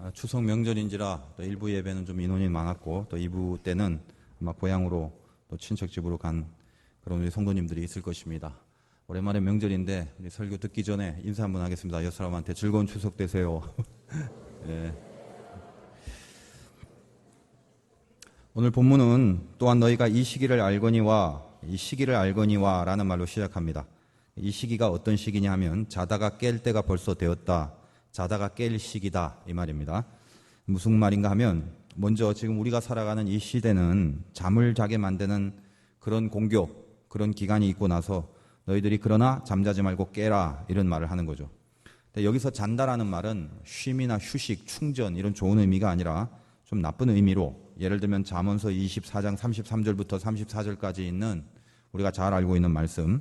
아, 추석 명절인지라 또 일부 예배는 좀 인원이 많았고 또 2부 때는 아마 고향으로 또 친척 집으로 간 그런 우리 성도님들이 있을 것입니다. 오랜만에 명절인데 우리 설교 듣기 전에 인사 한번 하겠습니다. 여러 사람한테 즐거운 추석 되세요. 예. 오늘 본문은 또한 너희가 이 시기를 알거니와 이 시기를 알거니와 라는 말로 시작합니다. 이 시기가 어떤 시기냐 하면 자다가 깰 때가 벌써 되었다. 자다가 깰 시기다 이 말입니다. 무슨 말인가 하면 먼저 지금 우리가 살아가는 이 시대는 잠을 자게 만드는 그런 공격, 그런 기간이 있고 나서 너희들이 그러나 잠자지 말고 깨라 이런 말을 하는 거죠. 여기서 잔다라는 말은 쉼이나 휴식, 충전 이런 좋은 의미가 아니라 좀 나쁜 의미로 예를 들면 잠언서 24장 33절부터 34절까지 있는 우리가 잘 알고 있는 말씀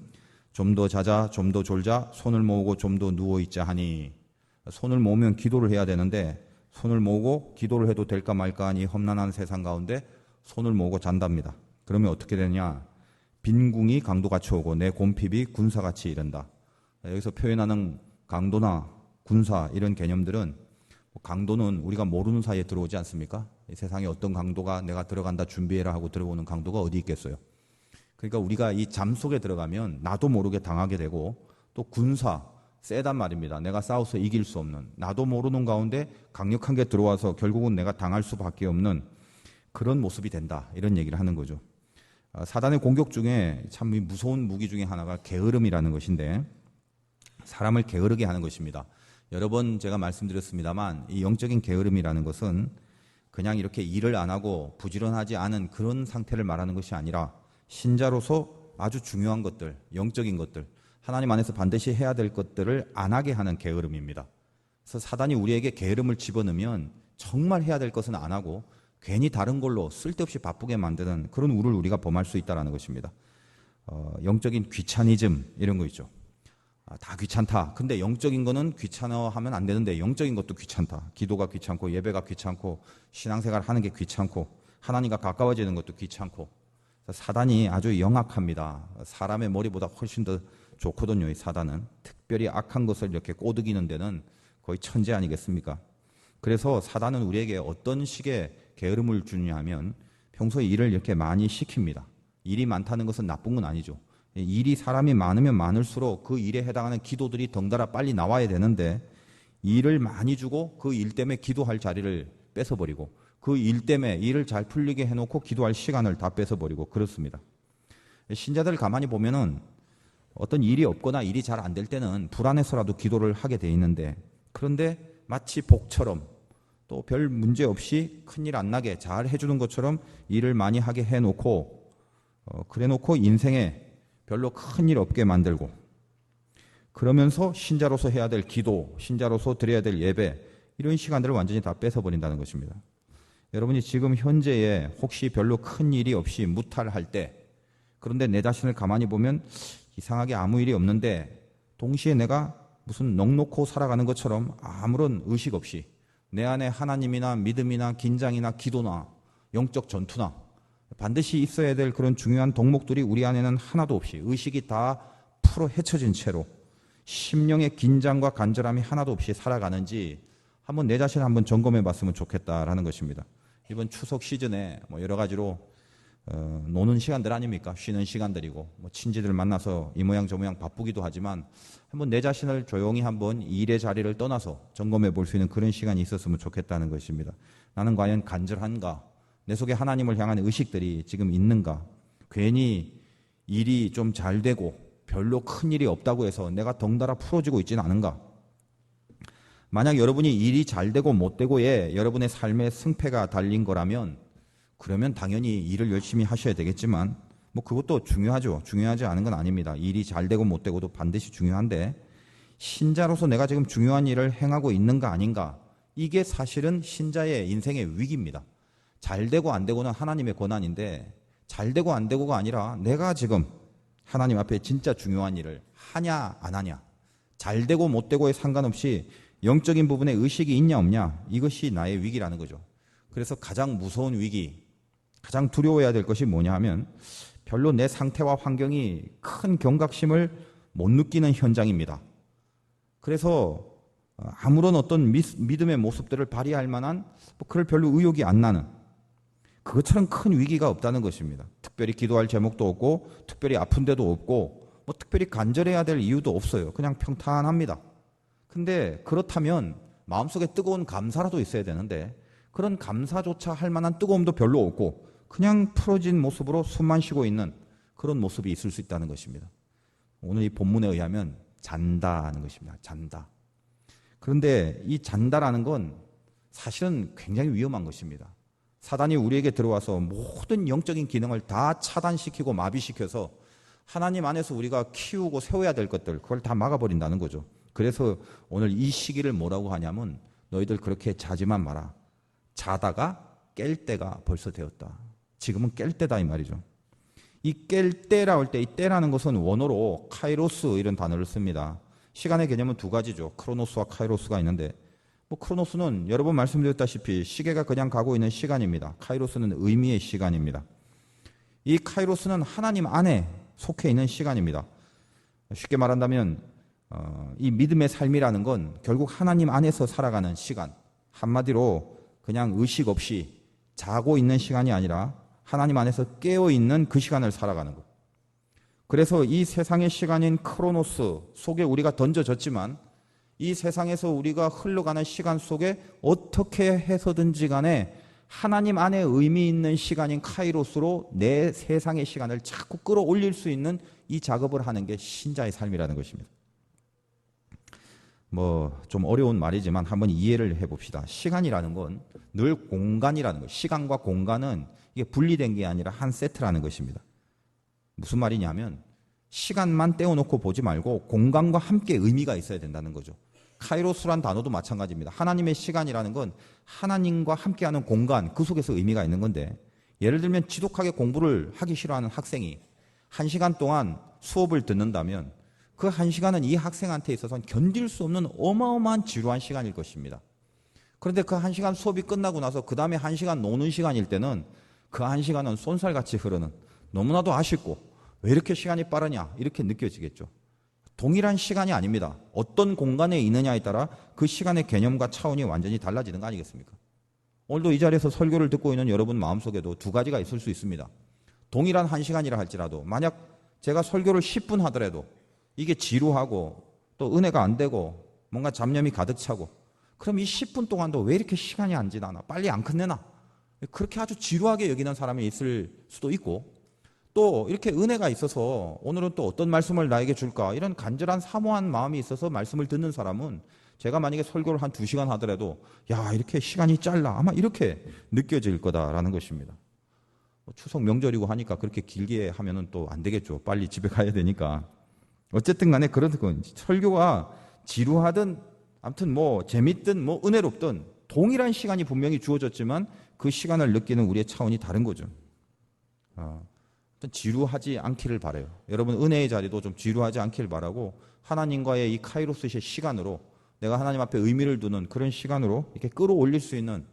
좀 더 자자 좀 더 졸자 손을 모으고 좀 더 누워 있자 하니 손을 모으면 기도를 해야 되는데 손을 모으고 기도를 해도 될까 말까 하니 험난한 세상 가운데 손을 모으고 잔답니다. 그러면 어떻게 되냐? 빈궁이 강도같이 오고 내 곰핍이 군사같이 이른다. 여기서 표현하는 강도나 군사 이런 개념들은 뭐 강도는 우리가 모르는 사이에 들어오지 않습니까? 이 세상에 어떤 강도가 내가 들어간다 준비해라 하고 들어오는 강도가 어디 있겠어요? 그러니까 우리가 이 잠 속에 들어가면 나도 모르게 당하게 되고 또 군사 세단 말입니다. 내가 싸워서 이길 수 없는 나도 모르는 가운데 강력한 게 들어와서 결국은 내가 당할 수밖에 없는 그런 모습이 된다. 이런 얘기를 하는 거죠. 아, 사단의 공격 중에 참 무서운 무기 중에 하나가 게으름이라는 것인데 사람을 게으르게 하는 것입니다. 여러 번 제가 말씀드렸습니다만 이 영적인 게으름이라는 것은 그냥 이렇게 일을 안 하고 부지런하지 않은 그런 상태를 말하는 것이 아니라 신자로서 아주 중요한 것들, 영적인 것들, 하나님 안에서 반드시 해야 될 것들을 안 하게 하는 게으름입니다. 그래서 사단이 우리에게 게으름을 집어넣으면 정말 해야 될 것은 안 하고 괜히 다른 걸로 쓸데없이 바쁘게 만드는 그런 우를 우리가 범할 수 있다는 것입니다. 어, 영적인 귀차니즘 이런 거 있죠. 아, 다 귀찮다. 근데 영적인 거는 귀찮아하면 안 되는데 영적인 것도 귀찮다. 기도가 귀찮고 예배가 귀찮고 신앙생활 하는 게 귀찮고 하나님과 가까워지는 것도 귀찮고 사단이 아주 영악합니다. 사람의 머리보다 훨씬 더 좋거든요. 이 사단은 특별히 악한 것을 이렇게 꼬드기는 데는 거의 천재 아니겠습니까? 그래서 사단은 우리에게 어떤 식의 게으름을 주냐 하면 평소에 일을 이렇게 많이 시킵니다. 일이 많다는 것은 나쁜 건 아니죠. 일이 사람이 많으면 많을수록 그 일에 해당하는 기도들이 덩달아 빨리 나와야 되는데 일을 많이 주고 그 일 때문에 기도할 자리를 뺏어버리고 그 일 때문에 일을 잘 풀리게 해놓고 기도할 시간을 다 뺏어버리고 그렇습니다. 신자들을 가만히 보면은 어떤 일이 없거나 일이 잘 안 될 때는 불안해서라도 기도를 하게 돼 있는데 그런데 마치 복처럼 또 별 문제 없이 큰일 안 나게 잘 해주는 것처럼 일을 많이 하게 해놓고 어, 그래놓고 인생에 별로 큰일 없게 만들고 그러면서 신자로서 해야 될 기도, 신자로서 드려야 될 예배 이런 시간들을 완전히 다 뺏어 버린다는 것입니다. 여러분이 지금 현재에 혹시 별로 큰 일이 없이 무탈할 때 그런데 내 자신을 가만히 보면 이상하게 아무 일이 없는데 동시에 내가 무슨 넉넉고 살아가는 것처럼 아무런 의식 없이 내 안에 하나님이나 믿음이나 긴장이나 기도나 영적 전투나 반드시 있어야 될 그런 중요한 덕목들이 우리 안에는 하나도 없이 의식이 다 풀어 헤쳐진 채로 심령의 긴장과 간절함이 하나도 없이 살아가는지 한번 내 자신을 한번 점검해 봤으면 좋겠다라는 것입니다. 이번 추석 시즌에 뭐 여러 가지로 어, 노는 시간들 아닙니까? 쉬는 시간들이고 뭐 친지들 만나서 이 모양 저 모양 바쁘기도 하지만 한번 내 자신을 조용히 한번 일의 자리를 떠나서 점검해 볼 수 있는 그런 시간이 있었으면 좋겠다는 것입니다. 나는 과연 간절한가? 내 속에 하나님을 향한 의식들이 지금 있는가? 괜히 일이 좀 잘 되고 별로 큰 일이 없다고 해서 내가 덩달아 풀어지고 있지는 않은가? 만약 여러분이 일이 잘 되고 못 되고에 여러분의 삶의 승패가 달린 거라면 그러면 당연히 일을 열심히 하셔야 되겠지만 뭐 그것도 중요하죠. 중요하지 않은 건 아닙니다. 일이 잘 되고 못 되고도 반드시 중요한데 신자로서 내가 지금 중요한 일을 행하고 있는가 아닌가 이게 사실은 신자의 인생의 위기입니다. 잘 되고 안 되고는 하나님의 권한인데 잘 되고 안 되고가 아니라 내가 지금 하나님 앞에 진짜 중요한 일을 하냐 안 하냐 잘 되고 못 되고에 상관없이 영적인 부분에 의식이 있냐 없냐 이것이 나의 위기라는 거죠. 그래서 가장 무서운 위기, 가장 두려워해야 될 것이 뭐냐 하면 별로 내 상태와 환경이 큰 경각심을 못 느끼는 현장입니다. 그래서 어, 아무런 어떤 미- 믿음의 모습들을 발휘할 만한 뭐 그럴 별로 의욕이 안 나는 그것처럼 큰 위기가 없다는 것입니다. 특별히 기도할 제목도 없고 특별히 아픈 데도 없고 뭐 특별히 간절해야 될 이유도 없어요. 그냥 평탄합니다. 근데 그렇다면 마음속에 뜨거운 감사라도 있어야 되는데 그런 감사조차 할 만한 뜨거움도 별로 없고 그냥 풀어진 모습으로 숨만 쉬고 있는 그런 모습이 있을 수 있다는 것입니다. 오늘 이 본문에 의하면 잔다는 것입니다. 잔다. 그런데 이 잔다라는 건 사실은 굉장히 위험한 것입니다. 사단이 우리에게 들어와서 모든 영적인 기능을 다 차단시키고 마비시켜서 하나님 안에서 우리가 키우고 세워야 될 것들 그걸 다 막아버린다는 거죠. 그래서 오늘 이 시기를 뭐라고 하냐면 너희들 그렇게 자지만 마라. 자다가 깰 때가 벌써 되었다. 지금은 깰 때다 이 말이죠. 이 깰 때라 할 때 이 때라는 것은 원어로 카이로스 이런 단어를 씁니다. 시간의 개념은 두 가지죠. 크로노스와 카이로스가 있는데 뭐 크로노스는 여러 번 말씀드렸다시피 시계가 그냥 가고 있는 시간입니다. 카이로스는 의미의 시간입니다. 이 카이로스는 하나님 안에 속해 있는 시간입니다. 쉽게 말한다면 어, 이 믿음의 삶이라는 건 결국 하나님 안에서 살아가는 시간. 한마디로 그냥 의식 없이 자고 있는 시간이 아니라 하나님 안에서 깨어 있는 그 시간을 살아가는 것. 그래서 이 세상의 시간인 크로노스 속에 우리가 던져졌지만 이 세상에서 우리가 흘러가는 시간 속에 어떻게 해서든지 간에 하나님 안에 의미 있는 시간인 카이로스로 내 세상의 시간을 자꾸 끌어올릴 수 있는 이 작업을 하는 게 신자의 삶이라는 것입니다. 뭐 좀 어려운 말이지만 한번 이해를 해봅시다. 시간이라는 건 늘 공간이라는 것. 시간과 공간은 이게 분리된 게 아니라 한 세트라는 것입니다. 무슨 말이냐면 시간만 떼어놓고 보지 말고 공간과 함께 의미가 있어야 된다는 거죠. 카이로스란 단어도 마찬가지입니다. 하나님의 시간이라는 건 하나님과 함께하는 공간 그 속에서 의미가 있는 건데 예를 들면 지독하게 공부를 하기 싫어하는 학생이 한 시간 동안 수업을 듣는다면 그 한 시간은 이 학생한테 있어서는 견딜 수 없는 어마어마한 지루한 시간일 것입니다. 그런데 그 한 시간 수업이 끝나고 나서 그 다음에 한 시간 노는 시간일 때는 그 한 시간은 쏜살같이 흐르는 너무나도 아쉽고 왜 이렇게 시간이 빠르냐 이렇게 느껴지겠죠. 동일한 시간이 아닙니다. 어떤 공간에 있느냐에 따라 그 시간의 개념과 차원이 완전히 달라지는 거 아니겠습니까? 오늘도 이 자리에서 설교를 듣고 있는 여러분 마음속에도 두 가지가 있을 수 있습니다. 동일한 한 시간이라 할지라도 만약 제가 설교를 10분 하더라도 이게 지루하고 또 은혜가 안 되고 뭔가 잡념이 가득 차고 그럼 이 10분 동안도 왜 이렇게 시간이 안 지나나 빨리 안 끝내나 그렇게 아주 지루하게 여기는 사람이 있을 수도 있고 또 이렇게 은혜가 있어서 오늘은 또 어떤 말씀을 나에게 줄까 이런 간절한 사모한 마음이 있어서 말씀을 듣는 사람은 제가 만약에 설교를 한두 시간 하더라도 야 이렇게 시간이 짧나 아마 이렇게 느껴질 거다라는 것입니다. 뭐 추석 명절이고 하니까 그렇게 길게 하면은 또 안 되겠죠. 빨리 집에 가야 되니까. 어쨌든 간에 그런 건 설교가 지루하든 아무튼 뭐 재밌든 뭐 은혜롭든 동일한 시간이 분명히 주어졌지만 그 시간을 느끼는 우리의 차원이 다른 거죠. 아, 어떤 지루하지 않기를 바래요. 여러분 은혜의 자리도 좀 지루하지 않기를 바라고 하나님과의 이 카이로스의 시간으로 내가 하나님 앞에 의미를 두는 그런 시간으로 이렇게 끌어올릴 수 있는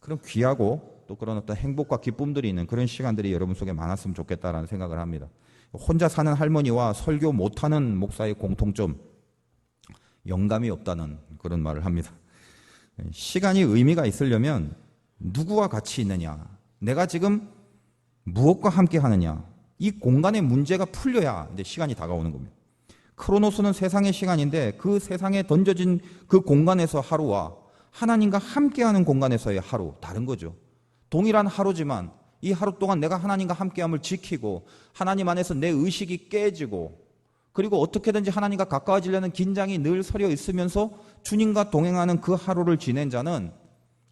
그런 귀하고 또 그런 어떤 행복과 기쁨들이 있는 그런 시간들이 여러분 속에 많았으면 좋겠다라는 생각을 합니다. 혼자 사는 할머니와 설교 못하는 목사의 공통점 영감이 없다는 그런 말을 합니다. 시간이 의미가 있으려면 누구와 같이 있느냐, 내가 지금 무엇과 함께 하느냐, 이 공간의 문제가 풀려야 이제 시간이 다가오는 겁니다. 크로노스는 세상의 시간인데 그 세상에 던져진 그 공간에서 하루와 하나님과 함께하는 공간에서의 하루 다른 거죠. 동일한 하루지만 이 하루 동안 내가 하나님과 함께함을 지키고 하나님 안에서 내 의식이 깨지고 그리고 어떻게든지 하나님과 가까워지려는 긴장이 늘 서려 있으면서 주님과 동행하는 그 하루를 지낸 자는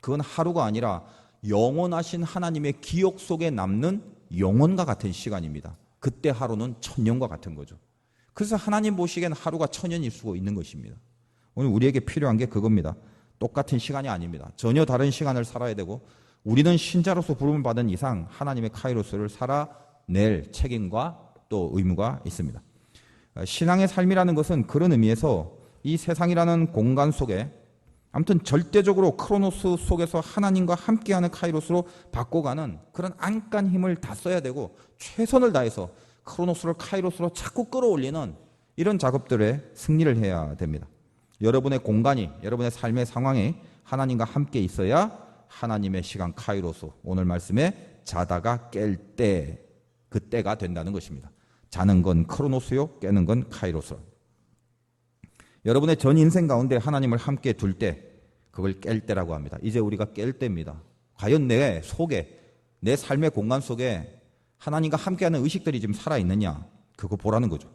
그건 하루가 아니라 영원하신 하나님의 기억 속에 남는 영원과 같은 시간입니다. 그때 하루는 천년과 같은 거죠. 그래서 하나님 보시기엔 하루가 천년일 수가 있는 것입니다. 오늘 우리에게 필요한 게 그겁니다. 똑같은 시간이 아닙니다. 전혀 다른 시간을 살아야 되고 우리는 신자로서 부름을 받은 이상 하나님의 카이로스를 살아낼 책임과 또 의무가 있습니다. 신앙의 삶이라는 것은 그런 의미에서 이 세상이라는 공간 속에 아무튼 절대적으로 크로노스 속에서 하나님과 함께하는 카이로스로 바꿔가는 그런 안간 힘을 다 써야 되고 최선을 다해서 크로노스를 카이로스로 자꾸 끌어올리는 이런 작업들에 승리를 해야 됩니다. 여러분의 공간이 여러분의 삶의 상황이 하나님과 함께 있어야 하나님의 시간 카이로스 오늘 말씀에 자다가 깰 때 그때가 된다는 것입니다. 자는 건 크로노스요, 깨는 건 카이로스. 여러분의 전 인생 가운데 하나님을 함께 둘 때 그걸 깰 때라고 합니다. 이제 우리가 깰 때입니다. 과연 내 속에 내 삶의 공간 속에 하나님과 함께하는 의식들이 지금 살아 있느냐 그거 보라는 거죠.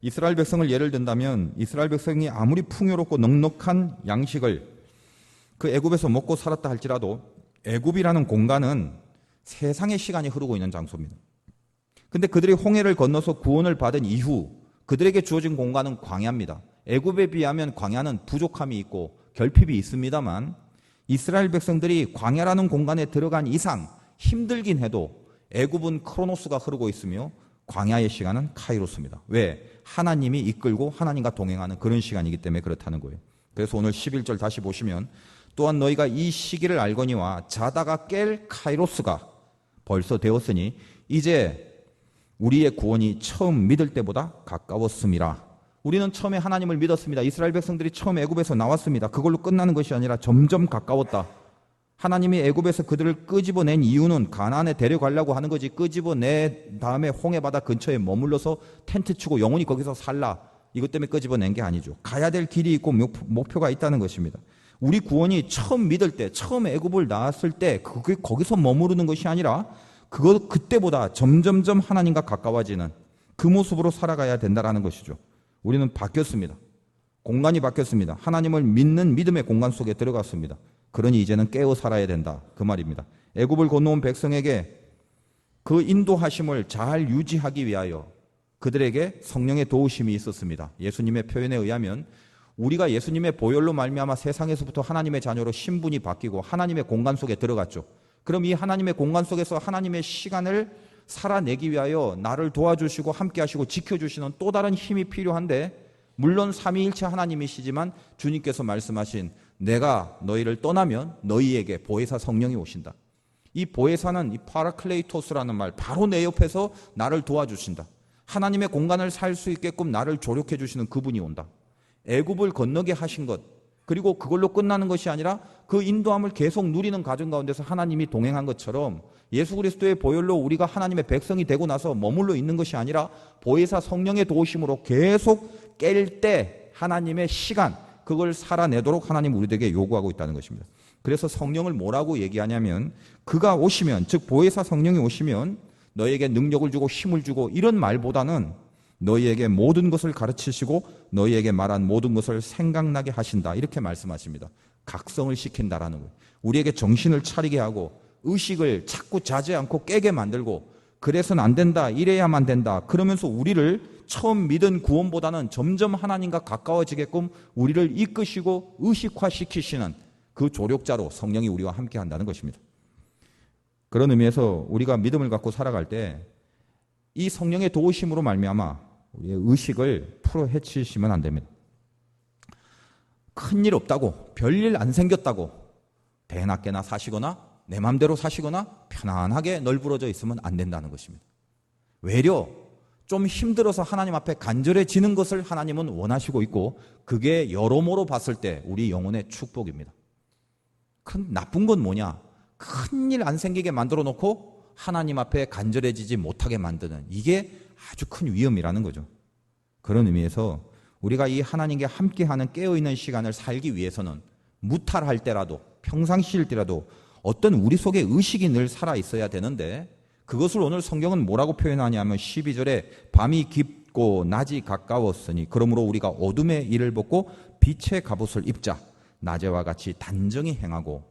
이스라엘 백성을 예를 든다면 이스라엘 백성이 아무리 풍요롭고 넉넉한 양식을 그 애굽에서 먹고 살았다 할지라도 애굽이라는 공간은 세상의 시간이 흐르고 있는 장소입니다. 근데 그들이 홍해를 건너서 구원을 받은 이후 그들에게 주어진 공간은 광야입니다. 애굽에 비하면 광야는 부족함이 있고 결핍이 있습니다만 이스라엘 백성들이 광야라는 공간에 들어간 이상 힘들긴 해도 애굽은 크로노스가 흐르고 있으며 광야의 시간은 카이로스입니다. 왜? 하나님이 이끌고 하나님과 동행하는 그런 시간이기 때문에 그렇다는 거예요. 그래서 오늘 11절 다시 보시면 또한 너희가 이 시기를 알거니와 자다가 깰 카이로스가 벌써 되었으니 이제 우리의 구원이 처음 믿을 때보다 가까웠습니다. 우리는 처음에 하나님을 믿었습니다. 이스라엘 백성들이 처음 애굽에서 나왔습니다. 그걸로 끝나는 것이 아니라 점점 가까웠다. 하나님이 애굽에서 그들을 끄집어낸 이유는 가나안에 데려가려고 하는 거지. 끄집어내 다음에 홍해 바다 근처에 머물러서 텐트 치고 영원히 거기서 살라. 이것 때문에 끄집어낸 게 아니죠. 가야 될 길이 있고 목표- 목표가 있다는 것입니다. 우리 구원이 처음 믿을 때, 처음 애굽을 나왔을 때 그게 거기서 머무르는 것이 아니라 그거 그때보다 점점점 하나님과 가까워지는 그 모습으로 살아가야 된다라는 것이죠. 우리는 바뀌었습니다. 공간이 바뀌었습니다. 하나님을 믿는 믿음의 공간 속에 들어갔습니다. 그러니 이제는 깨어 살아야 된다. 그 말입니다. 애굽을 건너온 백성에게 그 인도하심을 잘 유지하기 위하여 그들에게 성령의 도우심이 있었습니다. 예수님의 표현에 의하면 우리가 예수님의 보혈로 말미암아 세상에서부터 하나님의 자녀로 신분이 바뀌고 하나님의 공간 속에 들어갔죠. 그럼 이 하나님의 공간 속에서 하나님의 시간을 살아내기 위하여 나를 도와주시고 함께 하시고 지켜주시는 또 다른 힘이 필요한데 물론 삼위일체 하나님이시지만 주님께서 말씀하신 내가 너희를 떠나면 너희에게 보혜사 성령이 오신다. 이 보혜사는 이 파라클레이토스라는 말 바로 내 옆에서 나를 도와주신다. 하나님의 공간을 살 수 있게끔 나를 조력해 주시는 그분이 온다. 애굽을 건너게 하신 것 그리고 그걸로 끝나는 것이 아니라 그 인도함을 계속 누리는 과정 가운데서 하나님이 동행한 것처럼 예수 그리스도의 보혈로 우리가 하나님의 백성이 되고 나서 머물러 있는 것이 아니라 보혜사 성령의 도우심으로 계속 깰 때 하나님의 시간 그걸 살아내도록 하나님 우리에게 요구하고 있다는 것입니다. 그래서 성령을 뭐라고 얘기하냐면 그가 오시면 즉 보혜사 성령이 오시면 너에게 능력을 주고 힘을 주고 이런 말보다는 너희에게 모든 것을 가르치시고 너희에게 말한 모든 것을 생각나게 하신다. 이렇게 말씀하십니다. 각성을 시킨다라는 거예요. 우리에게 정신을 차리게 하고 의식을 자꾸 자지 않고 깨게 만들고 그래서는 안 된다. 이래야만 된다. 그러면서 우리를 처음 믿은 구원보다는 점점 하나님과 가까워지게끔 우리를 이끄시고 의식화시키시는 그 조력자로 성령이 우리와 함께 한다는 것입니다. 그런 의미에서 우리가 믿음을 갖고 살아갈 때 이 성령의 도우심으로 말미암아 우리의 의식을 풀어 헤치시면 안 됩니다. 큰일 없다고 별일 안 생겼다고 대낮게나 사시거나 내 맘대로 사시거나 편안하게 널브러져 있으면 안 된다는 것입니다. 외려 좀 힘들어서 하나님 앞에 간절해지는 것을 하나님은 원하시고 있고 그게 여러모로 봤을 때 우리 영혼의 축복입니다. 큰 나쁜 건 뭐냐? 큰일 안 생기게 만들어 놓고 하나님 앞에 간절해지지 못하게 만드는 이게 아주 큰 위험이라는 거죠. 그런 의미에서 우리가 이 하나님께 함께하는 깨어있는 시간을 살기 위해서는 무탈할 때라도 평상시일 때라도 어떤 우리 속에 의식이 늘 살아 있어야 되는데 그것을 오늘 성경은 뭐라고 표현하냐면 12절에 밤이 깊고 낮이 가까웠으니 그러므로 우리가 어둠의 일을 벗고 빛의 갑옷을 입자 낮에와 같이 단정히 행하고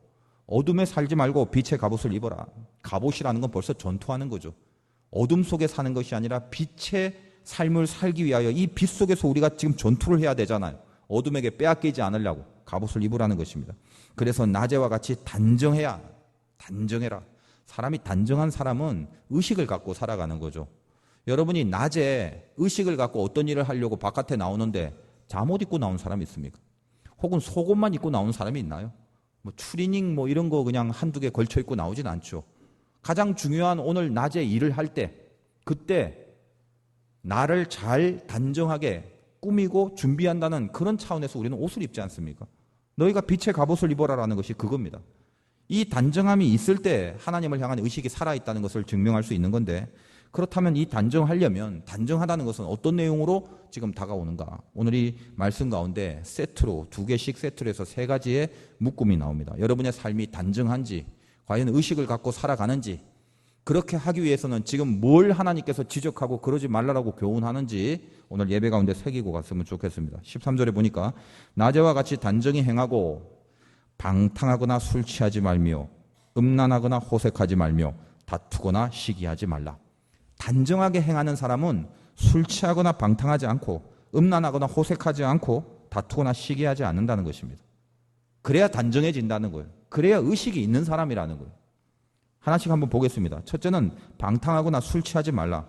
어둠에 살지 말고 빛의 갑옷을 입어라. 갑옷이라는 건 벌써 전투하는 거죠. 어둠 속에 사는 것이 아니라 빛의 삶을 살기 위하여 이 빛 속에서 우리가 지금 전투를 해야 되잖아요. 어둠에게 빼앗기지 않으려고 갑옷을 입으라는 것입니다. 그래서 낮에와 같이 단정해야 단정해라. 사람이 단정한 사람은 의식을 갖고 살아가는 거죠. 여러분이 낮에 의식을 갖고 어떤 일을 하려고 바깥에 나오는데 잠옷 입고 나온 사람이 있습니까? 혹은 속옷만 입고 나오는 사람이 있나요? 뭐 추리닝 뭐 이런 거 그냥 한두 개 걸쳐 입고 나오진 않죠. 가장 중요한 오늘 낮에 일을 할 때 그때 나를 잘 단정하게 꾸미고 준비한다는 그런 차원에서 우리는 옷을 입지 않습니까? 너희가 빛의 갑옷을 입어라라는 것이 그겁니다. 이 단정함이 있을 때 하나님을 향한 의식이 살아있다는 것을 증명할 수 있는 건데 그렇다면 이 단정하려면 단정하다는 것은 어떤 내용으로 지금 다가오는가? 오늘 이 말씀 가운데 세트로 두 개씩 세트로 해서 세 가지의 묶음이 나옵니다. 여러분의 삶이 단정한지 과연 의식을 갖고 살아가는지 그렇게 하기 위해서는 지금 뭘 하나님께서 지적하고 그러지 말라라고 교훈하는지 오늘 예배 가운데 새기고 갔으면 좋겠습니다. 13절에 보니까 낮에와 같이 단정히 행하고 방탕하거나 술 취하지 말며 음란하거나 호색하지 말며 다투거나 시기하지 말라. 단정하게 행하는 사람은 술 취하거나 방탕하지 않고 음란하거나 호색하지 않고 다투거나 시기하지 않는다는 것입니다. 그래야 단정해진다는 거예요. 그래야 의식이 있는 사람이라는 거예요. 하나씩 한번 보겠습니다. 첫째는 방탕하거나 술 취하지 말라.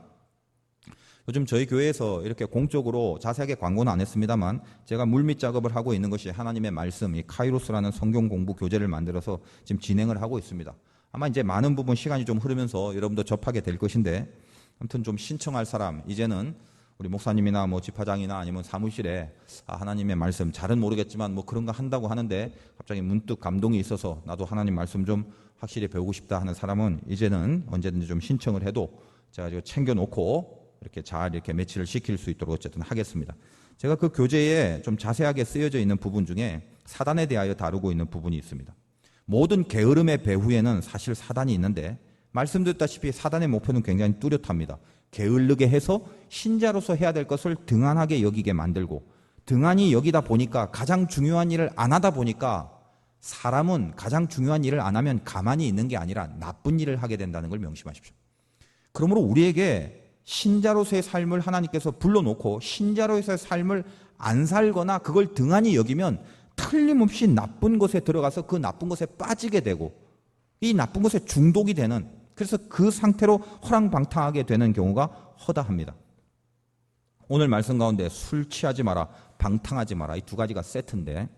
요즘 저희 교회에서 이렇게 공적으로 자세하게 광고는 안 했습니다만 제가 물밑 작업을 하고 있는 것이 하나님의 말씀, 이 카이로스라는 성경 공부 교재를 만들어서 지금 진행을 하고 있습니다. 아마 이제 많은 부분 시간이 좀 흐르면서 여러분도 접하게 될 것인데 아무튼 좀 신청할 사람 이제는 우리 목사님이나 뭐 집화장이나 아니면 사무실에 아, 하나님의 말씀 잘은 모르겠지만 뭐 그런 거 한다고 하는데 갑자기 문득 감동이 있어서 나도 하나님 말씀 좀 확실히 배우고 싶다 하는 사람은 이제는 언제든지 좀 신청을 해도 제가 지금 챙겨놓고 이렇게 잘 이렇게 매치를 시킬 수 있도록 어쨌든 하겠습니다. 제가 그 교재에 좀 자세하게 쓰여져 있는 부분 중에 사단에 대하여 다루고 있는 부분이 있습니다. 모든 게으름의 배후에는 사실 사단이 있는데 말씀드렸다시피 사단의 목표는 굉장히 뚜렷합니다. 게을르게 해서 신자로서 해야 될 것을 등한하게 여기게 만들고 등한히 여기다 보니까 가장 중요한 일을 안 하다 보니까 사람은 가장 중요한 일을 안 하면 가만히 있는 게 아니라 나쁜 일을 하게 된다는 걸 명심하십시오. 그러므로 우리에게 신자로서의 삶을 하나님께서 불러놓고 신자로서의 삶을 안 살거나 그걸 등한히 여기면 틀림없이 나쁜 것에 들어가서 그 나쁜 것에 빠지게 되고 이 나쁜 것에 중독이 되는 그래서 그 상태로 허랑방탕하게 되는 경우가 허다합니다. 오늘 말씀 가운데 술 취하지 마라, 방탕하지 마라 이 두 가지가 세트인데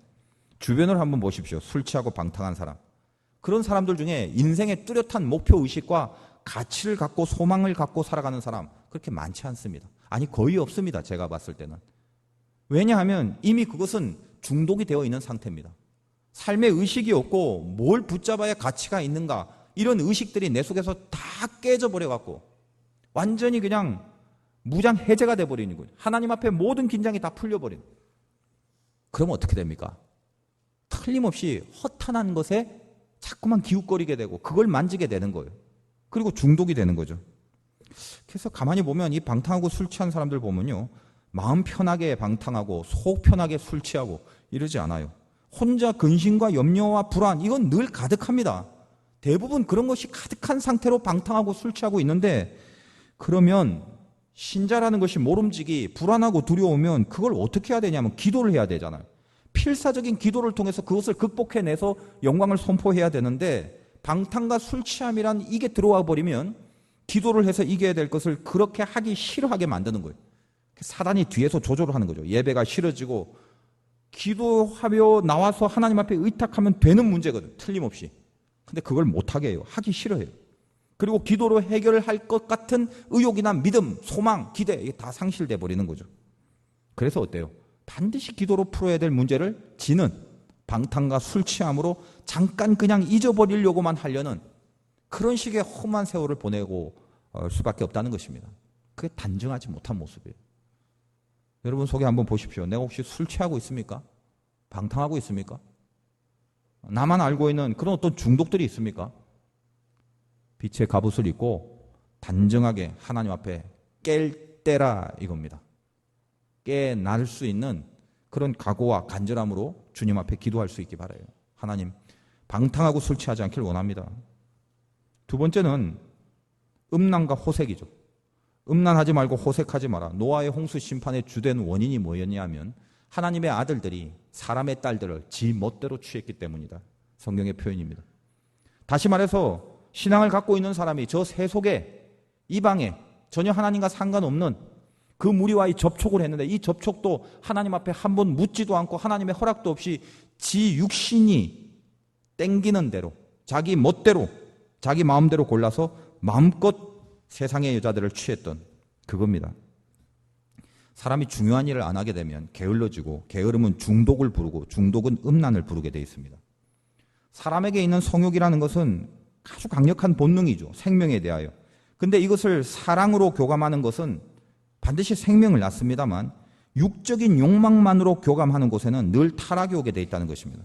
주변을 한번 보십시오. 술 취하고 방탕한 사람. 그런 사람들 중에 인생의 뚜렷한 목표 의식과 가치를 갖고 소망을 갖고 살아가는 사람 그렇게 많지 않습니다. 아니 거의 없습니다. 제가 봤을 때는. 왜냐하면 이미 그것은 중독이 되어 있는 상태입니다. 삶의 의식이 없고 뭘 붙잡아야 가치가 있는가 이런 의식들이 내 속에서 다 깨져 버려 갖고 완전히 그냥 무장 해제가 돼 버리는 거예요. 하나님 앞에 모든 긴장이 다 풀려 버린. 그러면 어떻게 됩니까? 틀림없이 허탄한 것에 자꾸만 기웃거리게 되고 그걸 만지게 되는 거예요. 그리고 중독이 되는 거죠. 그래서 가만히 보면 이 방탕하고 술 취한 사람들 보면요. 마음 편하게 방탕하고 속 편하게 술 취하고 이러지 않아요. 혼자 근심과 염려와 불안 이건 늘 가득합니다. 대부분 그런 것이 가득한 상태로 방탕하고 술 취하고 있는데 그러면 신자라는 것이 모름지기 불안하고 두려우면 그걸 어떻게 해야 되냐면 기도를 해야 되잖아요. 필사적인 기도를 통해서 그것을 극복해내서 영광을 선포해야 되는데 방탕과 술 취함이란 이게 들어와 버리면 기도를 해서 이겨야 될 것을 그렇게 하기 싫어하게 만드는 거예요. 사단이 뒤에서 조절을 하는 거죠. 예배가 싫어지고 기도하며 나와서 하나님 앞에 의탁하면 되는 문제거든. 틀림없이. 근데 그걸 못하게 해요. 하기 싫어해요. 그리고 기도로 해결을 할것 같은 의욕이나 믿음, 소망, 기대 이게 다 상실돼 버리는 거죠. 그래서 어때요? 반드시 기도로 풀어야 될 문제를 지는 방탕과 술 취함으로 잠깐 그냥 잊어버리려고만 하려는 그런 식의 험한 세월을 보내고 어, 수밖에 없다는 것입니다. 그게 단정하지 못한 모습이에요. 여러분 속에 한번 보십시오. 내가 혹시 술 취하고 있습니까? 방탕하고 있습니까? 나만 알고 있는 그런 어떤 중독들이 있습니까? 빛의 갑옷을 입고 단정하게 하나님 앞에 깰 때라 이겁니다. 깨날 수 있는 그런 각오와 간절함으로 주님 앞에 기도할 수 있기 바라요. 하나님, 방탕하고 술 취하지 않길 원합니다. 두 번째는 음란과 호색이죠. 음란하지 말고 호색하지 마라. 노아의 홍수 심판의 주된 원인이 뭐였냐면 하나님의 아들들이 사람의 딸들을 지 멋대로 취했기 때문이다. 성경의 표현입니다. 다시 말해서 신앙을 갖고 있는 사람이 저 세속에 이방에 전혀 하나님과 상관없는 그 무리와의 접촉을 했는데 이 접촉도 하나님 앞에 한 번 묻지도 않고 하나님의 허락도 없이 지 육신이 땡기는 대로 자기 멋대로 자기 마음대로 골라서 마음껏 세상의 여자들을 취했던 그겁니다. 사람이 중요한 일을 안 하게 되면 게을러지고 게으름은 중독을 부르고 중독은 음란을 부르게 돼 있습니다. 사람에게 있는 성욕이라는 것은 아주 강력한 본능이죠. 생명에 대하여. 근데 이것을 사랑으로 교감하는 것은 반드시 생명을 낳습니다만 육적인 욕망만으로 교감하는 곳에는 늘 타락이 오게 돼 있다는 것입니다.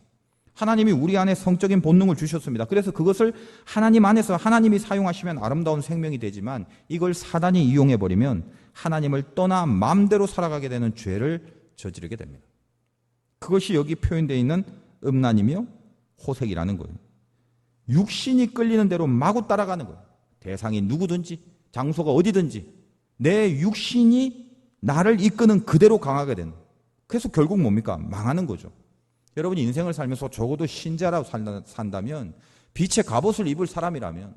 하나님이 우리 안에 성적인 본능을 주셨습니다. 그래서 그것을 하나님 안에서 하나님이 사용하시면 아름다운 생명이 되지만 이걸 사단이 이용해 버리면 하나님을 떠나 마음대로 살아가게 되는 죄를 저지르게 됩니다. 그것이 여기 표현되어 있는 음란이며 호색이라는 거예요. 육신이 끌리는 대로 마구 따라가는 거예요. 대상이 누구든지 장소가 어디든지 내 육신이 나를 이끄는 그대로 강하게 되는. 그래서 결국 뭡니까? 망하는 거죠. 여러분이 인생을 살면서 적어도 신자라고 산다, 산다면 빛의 갑옷을 입을 사람이라면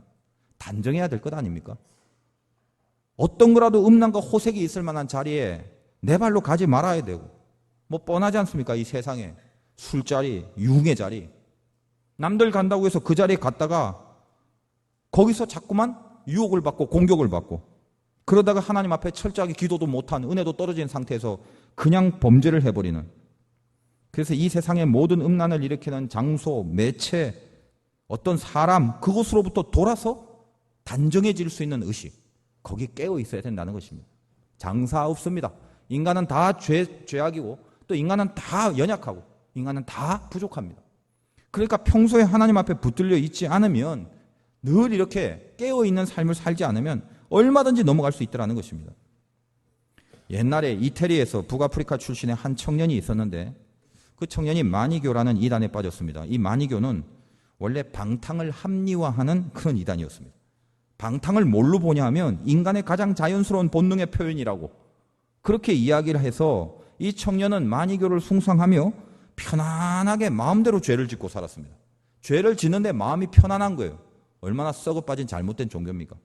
단정해야 될 것 아닙니까? 어떤 거라도 음란과 호색이 있을 만한 자리에 내 발로 가지 말아야 되고 뭐 뻔하지 않습니까? 이 세상에 술자리, 유흥의 자리 남들 간다고 해서 그 자리에 갔다가 거기서 자꾸만 유혹을 받고 공격을 받고 그러다가 하나님 앞에 철저하게 기도도 못한 은혜도 떨어진 상태에서 그냥 범죄를 해버리는 그래서 이 세상의 모든 음란을 일으키는 장소, 매체, 어떤 사람 그곳으로부터 돌아서 단정해질 수 있는 의식 거기 깨어 있어야 된다는 것입니다. 장사 없습니다. 인간은 다 죄, 죄악이고 또 인간은 다 연약하고 인간은 다 부족합니다. 그러니까 평소에 하나님 앞에 붙들려 있지 않으면 늘 이렇게 깨어 있는 삶을 살지 않으면 얼마든지 넘어갈 수 있다는 것입니다. 옛날에 이태리에서 북아프리카 출신의 한 청년이 있었는데 그 청년이 마니교라는 이단에 빠졌습니다. 이 마니교는 원래 방탕을 합리화하는 그런 이단이었습니다. 방탕을 뭘로 보냐 하면 인간의 가장 자연스러운 본능의 표현이라고 그렇게 이야기를 해서 이 청년은 마니교를 숭상하며 편안하게 마음대로 죄를 짓고 살았습니다. 죄를 짓는데 마음이 편안한 거예요. 얼마나 썩어 빠진 잘못된 종교입니까?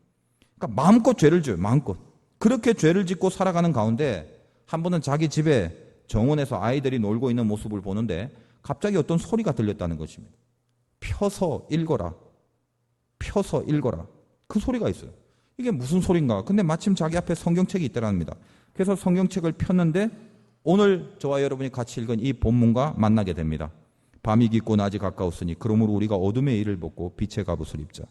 그러니까 마음껏 죄를 져요. 마음껏. 그렇게 죄를 짓고 살아가는 가운데 한 번은 자기 집에 정원에서 아이들이 놀고 있는 모습을 보는데 갑자기 어떤 소리가 들렸다는 것입니다. 펴서 읽어라. 펴서 읽어라. 그 소리가 있어요. 이게 무슨 소린가? 근데 마침 자기 앞에 성경책이 있더랍니다. 그래서 성경책을 폈는데 오늘 저와 여러분이 같이 읽은 이 본문과 만나게 됩니다. 밤이 깊고 낮이 가까웠으니 그러므로 우리가 어둠의 일을 벗고 빛의 갑옷을 입자.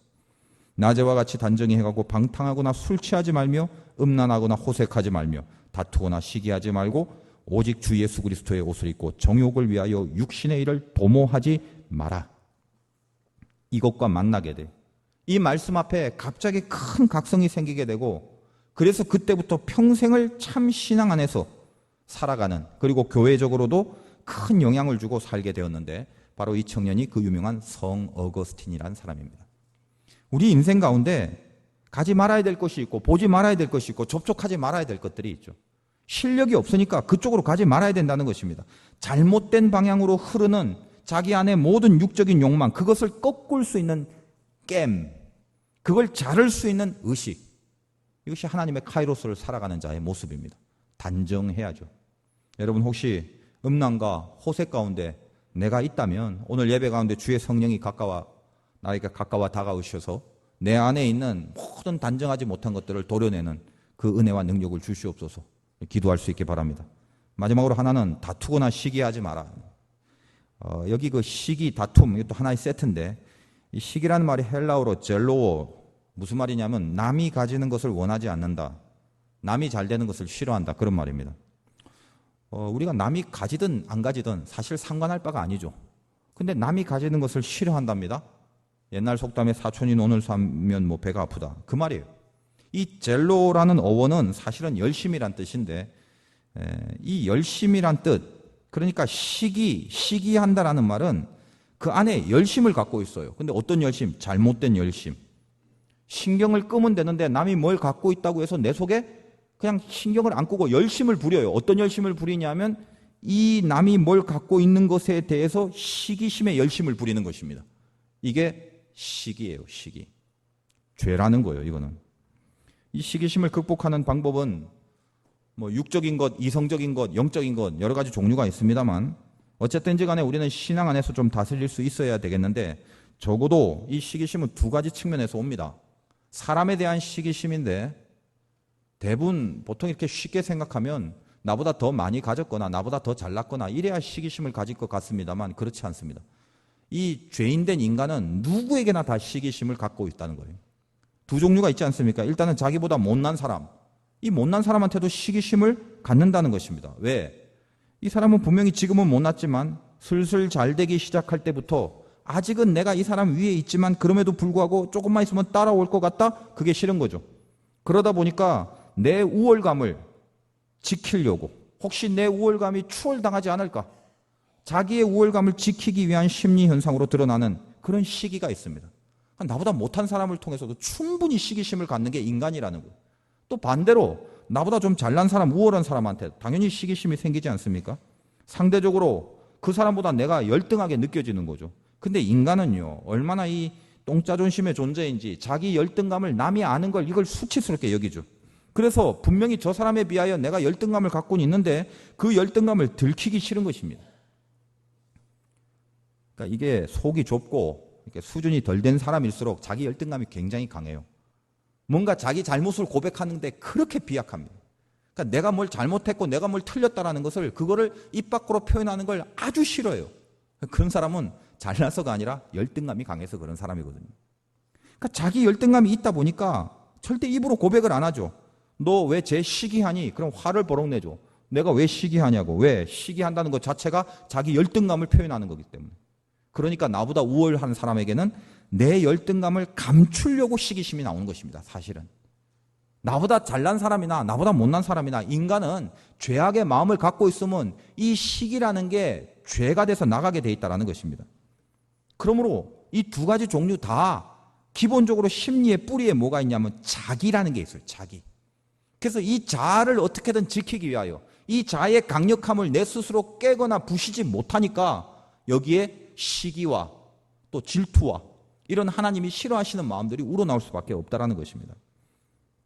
낮에와 같이 단정히 해가고 방탕하거나 술 취하지 말며 음란하거나 호색하지 말며 다투거나 시기하지 말고 오직 주 예수 그리스도의 옷을 입고 정욕을 위하여 육신의 일을 도모하지 마라. 이것과 만나게 돼. 이 말씀 앞에 갑자기 큰 각성이 생기게 되고 그래서 그때부터 평생을 참 신앙 안에서 살아가는 그리고 교회적으로도 큰 영향을 주고 살게 되었는데 바로 이 청년이 그 유명한 성 어거스틴이라는 사람입니다. 우리 인생 가운데 가지 말아야 될 것이 있고 보지 말아야 될 것이 있고 접촉하지 말아야 될 것들이 있죠. 실력이 없으니까 그쪽으로 가지 말아야 된다는 것입니다. 잘못된 방향으로 흐르는 자기 안의 모든 육적인 욕망 그것을 꺾을 수 있는 겜 그걸 자를 수 있는 의식 이것이 하나님의 카이로스를 살아가는 자의 모습입니다. 단정해야죠. 여러분 혹시 음란과 호색 가운데 내가 있다면 오늘 예배 가운데 주의 성령이 가까워 나에게 가까워 다가오셔서 내 안에 있는 모든 단정하지 못한 것들을 도려내는 그 은혜와 능력을 주시옵소서 기도할 수 있게 바랍니다. 마지막으로 하나는 다투거나 시기하지 마라. 어, 여기 그 시기, 다툼 이것도 하나의 세트인데 이 시기라는 말이 헬라어로 젤로어 무슨 말이냐면 남이 가지는 것을 원하지 않는다. 남이 잘 되는 것을 싫어한다. 그런 말입니다. 어, 우리가 남이 가지든 안 가지든 사실 상관할 바가 아니죠. 근데 남이 가지는 것을 싫어한답니다. 옛날 속담에 사촌이 논을 사면 뭐 배가 아프다. 그 말이에요. 이 젤로라는 어원은 사실은 열심이란 뜻인데 에, 이 열심이란 뜻 그러니까 시기 시기한다라는 말은 그 안에 열심을 갖고 있어요. 근데 어떤 열심? 잘못된 열심. 신경을 끄면 되는데 남이 뭘 갖고 있다고 해서 내 속에 그냥 신경을 안 끄고 열심을 부려요. 어떤 열심을 부리냐면 이 남이 뭘 갖고 있는 것에 대해서 시기심에 열심을 부리는 것입니다. 이게 시기예요, 시기. 죄라는 거예요, 이거는. 이 시기심을 극복하는 방법은 뭐 육적인 것, 이성적인 것, 영적인 것 여러 가지 종류가 있습니다만 어쨌든지 간에 우리는 신앙 안에서 좀 다스릴 수 있어야 되겠는데 적어도 이 시기심은 두 가지 측면에서 옵니다. 사람에 대한 시기심인데 대부분 보통 이렇게 쉽게 생각하면 나보다 더 많이 가졌거나 나보다 더 잘났거나 이래야 시기심을 가질 것 같습니다만 그렇지 않습니다. 이 죄인된 인간은 누구에게나 다 시기심을 갖고 있다는 거예요. 두 종류가 있지 않습니까? 일단은 자기보다 못난 사람, 이 못난 사람한테도 시기심을 갖는다는 것입니다. 왜? 이 사람은 분명히 지금은 못났지만 슬슬 잘 되기 시작할 때부터 아직은 내가 이 사람 위에 있지만 그럼에도 불구하고 조금만 있으면 따라올 것 같다? 그게 싫은 거죠. 그러다 보니까 내 우월감을 지키려고 혹시 내 우월감이 추월당하지 않을까? 자기의 우월감을 지키기 위한 심리 현상으로 드러나는 그런 시기가 있습니다. 나보다 못한 사람을 통해서도 충분히 시기심을 갖는 게 인간이라는 거예요. 또 반대로 나보다 좀 잘난 사람, 우월한 사람한테 당연히 시기심이 생기지 않습니까? 상대적으로 그 사람보다 내가 열등하게 느껴지는 거죠. 근데 인간은요, 얼마나 이 똥자존심의 존재인지 자기 열등감을 남이 아는 걸 이걸 수치스럽게 여기죠. 그래서 분명히 저 사람에 비하여 내가 열등감을 갖고 있는데 그 열등감을 들키기 싫은 것입니다. 그러니까 이게 속이 좁고 수준이 덜 된 사람일수록 자기 열등감이 굉장히 강해요. 뭔가 자기 잘못을 고백하는데 그렇게 비약합니다. 그러니까 내가 뭘 잘못했고 내가 뭘 틀렸다라는 것을 그거를 입 밖으로 표현하는 걸 아주 싫어해요. 그런 사람은 잘나서가 아니라 열등감이 강해서 그런 사람이거든요. 그러니까 자기 열등감이 있다 보니까 절대 입으로 고백을 안 하죠. 너 왜 제 시기하니? 그럼 화를 버럭 내죠. 내가 왜 시기하냐고. 왜? 시기한다는 것 자체가 자기 열등감을 표현하는 거기 때문에. 그러니까 나보다 우월한 사람에게는 내 열등감을 감추려고 시기심이 나오는 것입니다. 사실은. 나보다 잘난 사람이나 나보다 못난 사람이나 인간은 죄악의 마음을 갖고 있으면 이 시기라는 게 죄가 돼서 나가게 돼 있다는 것입니다. 그러므로 이 두 가지 종류 다 기본적으로 심리의 뿌리에 뭐가 있냐면 자기라는 게 있어요. 자기. 그래서 이 자아를 어떻게든 지키기 위하여 이 자아의 강력함을 내 스스로 깨거나 부시지 못하니까 여기에 시기와 또 질투와 이런 하나님이 싫어하시는 마음들이 우러나올 수밖에 없다라는 것입니다.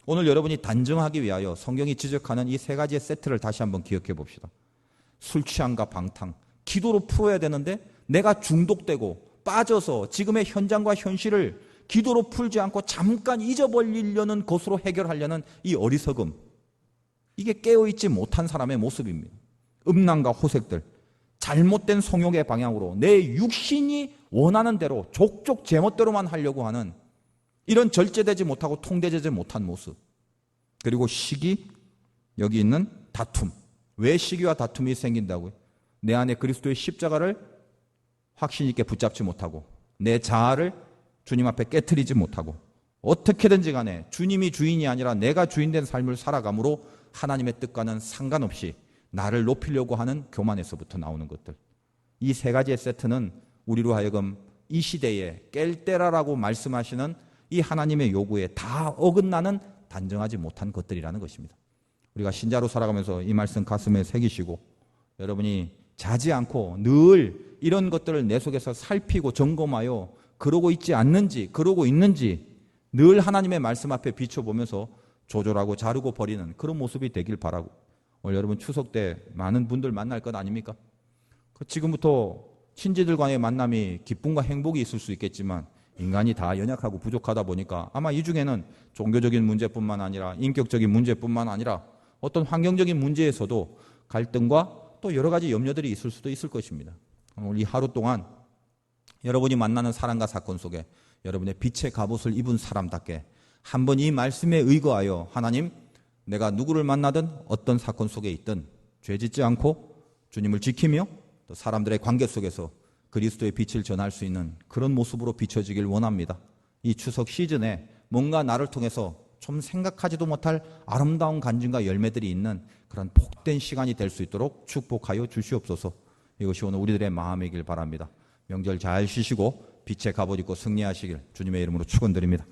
오늘 여러분이 단정하기 위하여 성경이 지적하는 이 세 가지의 세트를 다시 한번 기억해 봅시다. 술 취함과 방탕, 기도로 풀어야 되는데 내가 중독되고 빠져서 지금의 현장과 현실을 기도로 풀지 않고 잠깐 잊어버리려는 것으로 해결하려는 이 어리석음. 이게 깨어있지 못한 사람의 모습입니다. 음란과 호색들, 잘못된 성욕의 방향으로 내 육신이 원하는 대로 족족 제멋대로만 하려고 하는 이런 절제되지 못하고 통제되지 못한 모습. 그리고 시기, 여기 있는 다툼. 왜 시기와 다툼이 생긴다고요? 내 안에 그리스도의 십자가를 확신 있게 붙잡지 못하고 내 자아를 주님 앞에 깨뜨리지 못하고 어떻게든지 간에 주님이 주인이 아니라 내가 주인 된 삶을 살아감으로 하나님의 뜻과는 상관없이 나를 높이려고 하는 교만에서부터 나오는 것들. 이 세 가지의 세트는 우리로 하여금 이 시대에 깰 때라라고 말씀하시는 이 하나님의 요구에 다 어긋나는 단정하지 못한 것들이라는 것입니다. 우리가 신자로 살아가면서 이 말씀 가슴에 새기시고 여러분이 자지 않고 늘 이런 것들을 내 속에서 살피고 점검하여 그러고 있지 않는지, 그러고 있는지 늘 하나님의 말씀 앞에 비춰보면서 조절하고 자르고 버리는 그런 모습이 되길 바라고 여러분 추석 때 많은 분들 만날 것 아닙니까? 그 지금부터 친지들 간의 만남이 기쁨과 행복이 있을 수 있겠지만 인간이 다 연약하고 부족하다 보니까 아마 이 중에는 종교적인 문제뿐만 아니라 인격적인 문제뿐만 아니라 어떤 환경적인 문제에서도 갈등과 또 여러 가지 염려들이 있을 수도 있을 것입니다. 오늘 이 하루 동안 여러분이 만나는 사랑과 사건 속에 여러분의 빛의 갑옷을 입은 사람답게 한번 이 말씀에 의거하여 하나님 내가 누구를 만나든 어떤 사건 속에 있든 죄 짓지 않고 주님을 지키며 또 사람들의 관계 속에서 그리스도의 빛을 전할 수 있는 그런 모습으로 비춰지길 원합니다. 이 추석 시즌에 뭔가 나를 통해서 좀 생각하지도 못할 아름다운 간증과 열매들이 있는 그런 복된 시간이 될 수 있도록 축복하여 주시옵소서. 이것이 오늘 우리들의 마음이길 바랍니다. 명절 잘 쉬시고 빛의 갑옷 입고 승리하시길 주님의 이름으로 축원드립니다.